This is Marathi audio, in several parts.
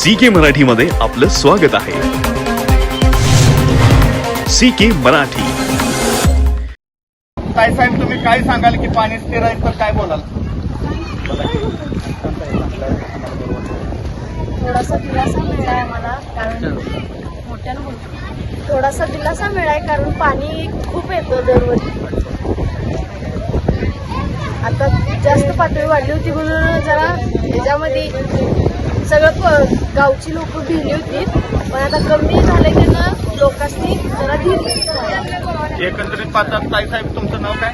सी के मराठी मध्ये आपलं स्वागत आहे. C K Marathi. काय साहेब तुम्ही काय सांगाल की पाणी स्थिर आहे तर काय बोलाल? थोडासा दिलासा मिळाला आम्हाला कारण मोठ्यानं बोलतो. थोडासा दिलासा मिळालाय कारण पाणी खूप येतं दरवर्षी. आता जास्त पातळी वाढली होती म्हणून जरा ह्याच्यामध्ये सगळं गावची लोक भिली होती. पण आता कमी झाले की ना लोकांनी जरा धीर एकंदरीत पाहता ताई साहेब तुमचं नाव काय?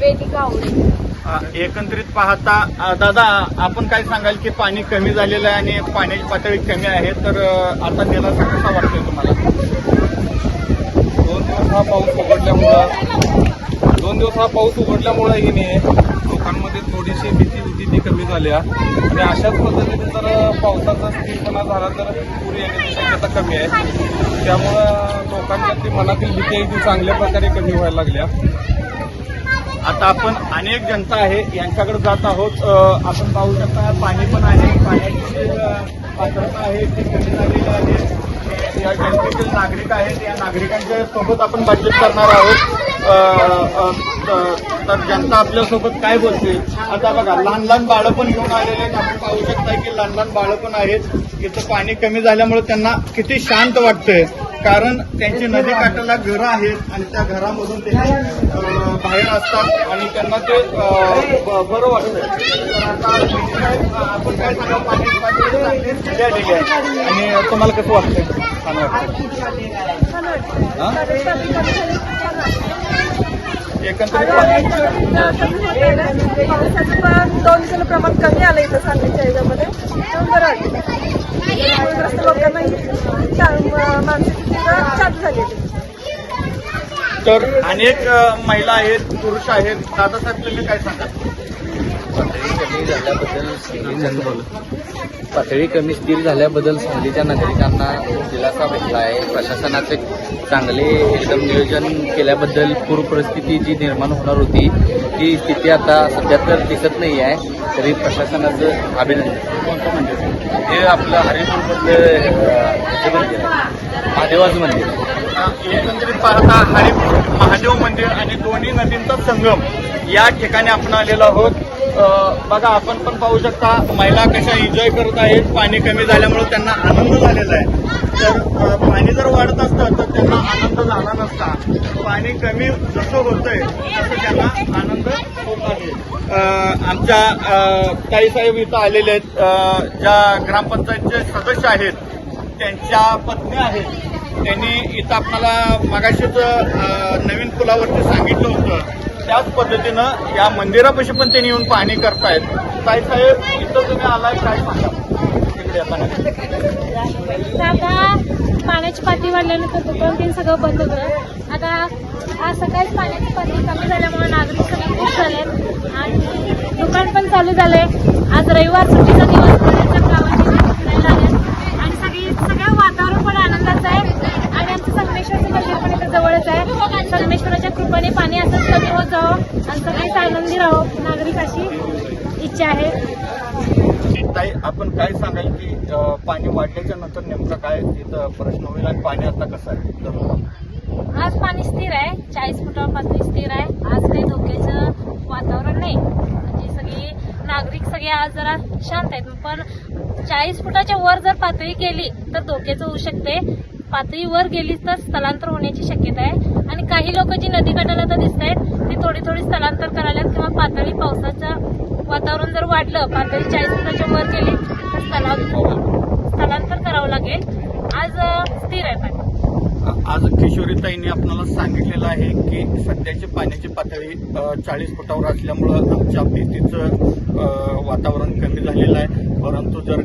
वेदिका आवडेल अ, एकंदरीत पाहता दादा आपण काय सांगाल की पाणी कमी झालेलं आहे आणि पाण्याची पातळी कमी आहे तर आता दिलासा कसा वाटतोय तुम्हाला? दोन दिवस हा पाऊस उघडल्यामुळं दोन दिवस हा पाऊस उघडल्यामुळं ही नाही लोकांमध्ये थोडीशी भीती होती ती कमी झाल्या. आणि अशाच पद्धतीने जर पावसाचा स्थितीपणा झाला तर पूर येण्याची शक्यता कमी आहे. त्यामुळं लोकांच्या मनातील भीती आहे ती चांगल्या प्रकारे कमी व्हायला लागल्या. आता आपण अनेक जनता आहे यांच्याकडे जात आहोत. आपण पाहू शकता पाणी पण आहे पाण्याची पात्रता आहे ती कमी झालेली आहे. या जनतेतील नागरिक आहेत या नागरिकांच्या सोबत आपण बातचीत करणार आहोत. तर जनता आपल्यासोबत काय बोलते? आता बघा लहान लहान बाळं पण घेऊन आलेले आहेत. आपण पाहू शकता की लहान लहान बाळं पण आहेत. इथं पाणी कमी झाल्यामुळे त्यांना किती शांत वाटतंय. कारण त्यांची नदी काठाला घरं आहेत आणि त्या घरामधून ते बाहेर असतात आणि त्यांना ते बरं वाटतं आपण काय सांगा आणि तुम्हाला कसं वाटतंय? छान वाटतं एकंदरीत दोन दिवसाला प्रमाण कमी आलं इथं सांगलीच्या ह्याच्यामध्ये बरं वाटतं पूरग्रस्त लोकांना मानसिक चालू झालेली. तर अनेक महिला आहेत पुरुष आहेत. दादासाहेब तुम्ही काय सांगा पातळी कमी झाल्याबद्दल सांगलीच्या पातळी कमी स्थिर झाल्याबद्दल सांगलीच्या नागरिकांना दिलासा भेटला आहे. प्रशासनाचे चांगले एकदम नियोजन केल्याबद्दल पूर परिस्थिती जी निर्माण होणार होती ती स्थिती आता सध्या तर दिसत नाही आहे. तरी प्रशासनाचं अभिनंदन. कोणतं म्हणजे हे आपलं हरिपूरमधलं मंदिर महादेवाचं मंदिर. एकंदरीत पाहता हरिपूर महादेव मंदिर आणि दोन्ही नदींचा संगम या ठिकाणी आपण आलेलो आहोत. बघा आपण पण पाहू शकता महिला कशा एन्जॉय करत आहेत. पाणी कमी झाल्यामुळे त्यांना आनंद झालेला आहे. तर पाणी जर वाढत असतं तर त्यांना आनंद झाला नसता. पाणी कमी जसं होतंय तसं त्यांना आनंद होत आहे. आमच्या काही साहेब इथं आलेले आहेत. ज्या ग्रामपंचायतचे सदस्य आहेत त्यांच्या पत्नी आहेत. त्यांनी इथं आपल्याला मगाशीच नवीन पुलावरती सांगितलं होतं. त्याच पद्धतीनं या मंदिरापाशी पण त्यांनी येऊन पाणी करतायत. ताई साहेब इथं तुम्ही आलाय काय सांगा? तिकडे आता पाण्याची पातळी वाढल्यानंतर दुकान तीन सगळं बंद होतं. आता आज सकाळीच पाण्याची पातळी कमी झाल्यामुळे नागरिक सगळे खूप झाले आणि दुकान पण चालू झालंय. आज रविवार सुट्टीचा दिवस बऱ्याचशा गावांनी लोकं फिरायला आले आणि सगळी सगळं वातावरण पण आनंदाचं आहे आणि आमचं संगमेश्वरचं मंदिर पण इथं संगमेश्वराच्या कृपेने पाणी असंच कमी होत जावं. आणि सगळीच आनंदी राहो. नागरिक अशी इच्छा आहे. ताई आपण काय सांगाल की पाणी वाढल्याच्या नंतर नेमकं काय इथं प्रश्न होईल आणि पाणी आता कसं आहे? आज पाणी स्थिर आहे. चाळीस फुटावर पातळी स्थिर आहे. आज काही धोक्याचं वातावरण नाही. म्हणजे सगळी नागरिक सगळे आज जरा शांत आहेत. पण चाळीस फुटाच्या वर जर पातळी गेली तर धोक्याचं होऊ शकते. पातळी वर गेली तर स्थलांतर होण्याची शक्यता आहे. आणि काही लोक जी नदीकाठाला तर दिसत आहेत ते थोडी थोडी स्थलांतर करायला किंवा पातळी पावसाचं वातावरण जर वाढलं पातळी चाळीस फुटाच्या वर गेली तर स्थलांतर स्थलांतर करावं लागेल. आज स्थिर आहे पाणी. आज किशोरीताईंनी आपल्याला सांगितलेलं आहे की सध्याची पाण्याची पातळी चाळीस फुटावर असल्यामुळं आमच्या भीतीचं वातावरण कमी झालेलं आहे. परंतु जर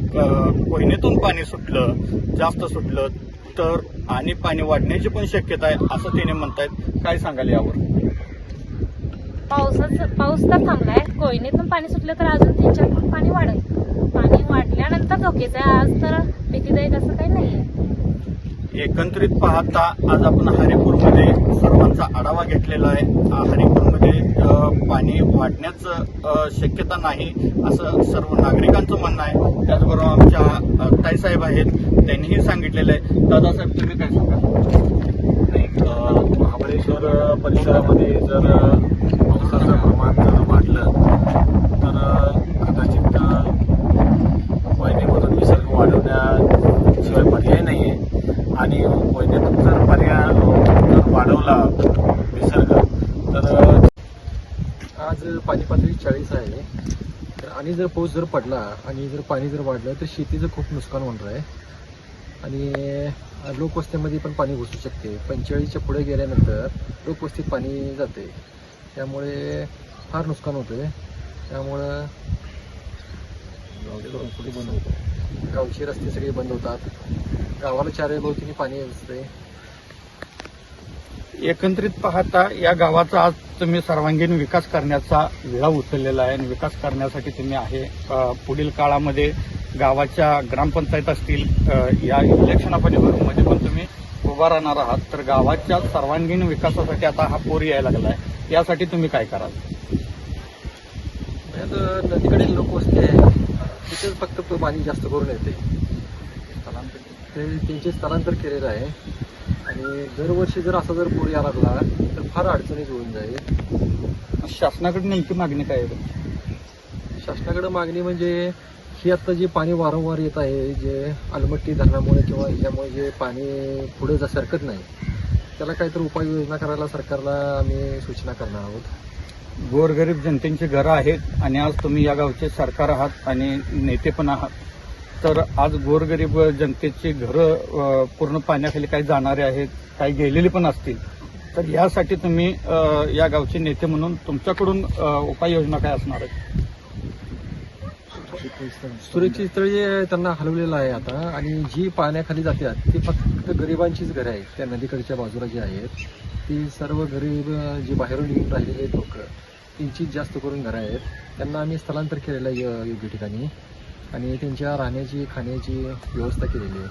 कोयनेतून पाणी सुटलं जास्त सुटलं तर आणि पाणी वाढण्याची पण शक्यता आहे असं त्याने म्हणतायत. काय सांगाल यावर? पावसाचं पाऊस तर थांबलाय. कोयनेतून पाणी सुटलं तर अजून तीन चार फूट पाणी वाढेल. पाणी वाढल्यानंतर धोक्याचं आहे. आज तर भीतीदायक असं काही नाहीये. एकत्रित पाहता आज आपण हरिपूरमध्ये सर्वांचा आढावा घेतलेला आहे. हरिपूरमध्ये पाणी वाढण्याचं शक्यता नाही असं सर्व नागरिकांचं म्हणणं आहे. त्याचबरोबर आमच्या ताईसाहेब आहेत. त्यांनीही सांगितलेलं आहे. दादासाहेब तुम्ही काय सांगा महाबळेश्वर परिसरामध्ये जर पावसाचं प्रमाण जर वाढलं तर कदाचित वैनेमधून विसर्ग वाढवण्याशिवाय पर्याय नाही आहे आणि वैनेतून जर पर्याय जर वाढवला विसर्ग तर आज पाणी पातळी चाळीस आहे. तर आणि जर पाऊस जर पडला आणि जर पाणी जर वाढलं तर शेतीचं खूप नुकसान होणार आहे. आणि लोकवस्तीमध्ये पण पाणी घुसू शकते. पंचेचाळीसच्या पुढे गेल्यानंतर लोकवस्तीत पाणी जाते. त्यामुळे फार नुकसान होते त्यामुळं गावचे रस्ते सगळे बंद होतात. गावाला चारही भोवतीने पाणी असते एकत्रित पाहता या गावाचा आज तुम्ही सर्वांगीण विकास करण्याचा विळा उचललेला आहे आणि विकास करण्यासाठी तुम्ही आहे. पुढील काळामध्ये गावाच्या ग्रामपंचायत असतील अ, या इलेक्शनामध्ये पण तुम्ही उभा राहणार आहात. तर गावाच्या सर्वांगीण विकासासाठी आता हा पूर यायला लागला आहे यासाठी तुम्ही काय कराल? नदीकडील नदीकडे लोकवस्ती आहे तिथेच फक्त पाणी जास्त करून येते. ते त्यांचे स्थलांतर केलेलं आहे. आणि दरवर्षी जर असा जर पूर यायला लागला तर फार अडचणीत होऊन जाईल. शासनाकडे नेमकी मागणी काय आहे? शासनाकडे मागणी म्हणजे ही आता जे पाणी वारंवार येत आहे जे अलमट्टी धरणामुळे किंवा ह्याच्यामुळे जे पाणी पुढे जा सरकत नाही त्याला काहीतरी उपाययोजना करायला सरकारला आम्ही सूचना करणार आहोत. गोरगरीब जनतेची घरं आहेत आणि आज तुम्ही या गावचे सरकार आहात आणि नेते पण आहात. तर आज गोरगरीब जनतेची घरं पूर्ण पाण्याखाली काही जाणारे आहेत काही गेलेली पण असतील. तर यासाठी तुम्ही या गावचे नेते म्हणून तुमच्याकडून उपाययोजना काय असणार आहेत? सुरक्षित स्थळी त्यांना हलवलेलं आहे आता आणि जी पाण्याखाली जातात ती फक्त गरिबांचीच घरं आहेत. त्या नदीकडच्या बाजूला जी आहेत ती सर्व गरीब जे बाहेरून येऊन राहिलेले लोक त्यांचीच जास्त करून घरं आहेत. त्यांना आम्ही स्थलांतर केलेलं आहे य- योग्य ठिकाणी. आणि त्यांच्या राहण्याची खाण्याची व्यवस्था केलेली आहे.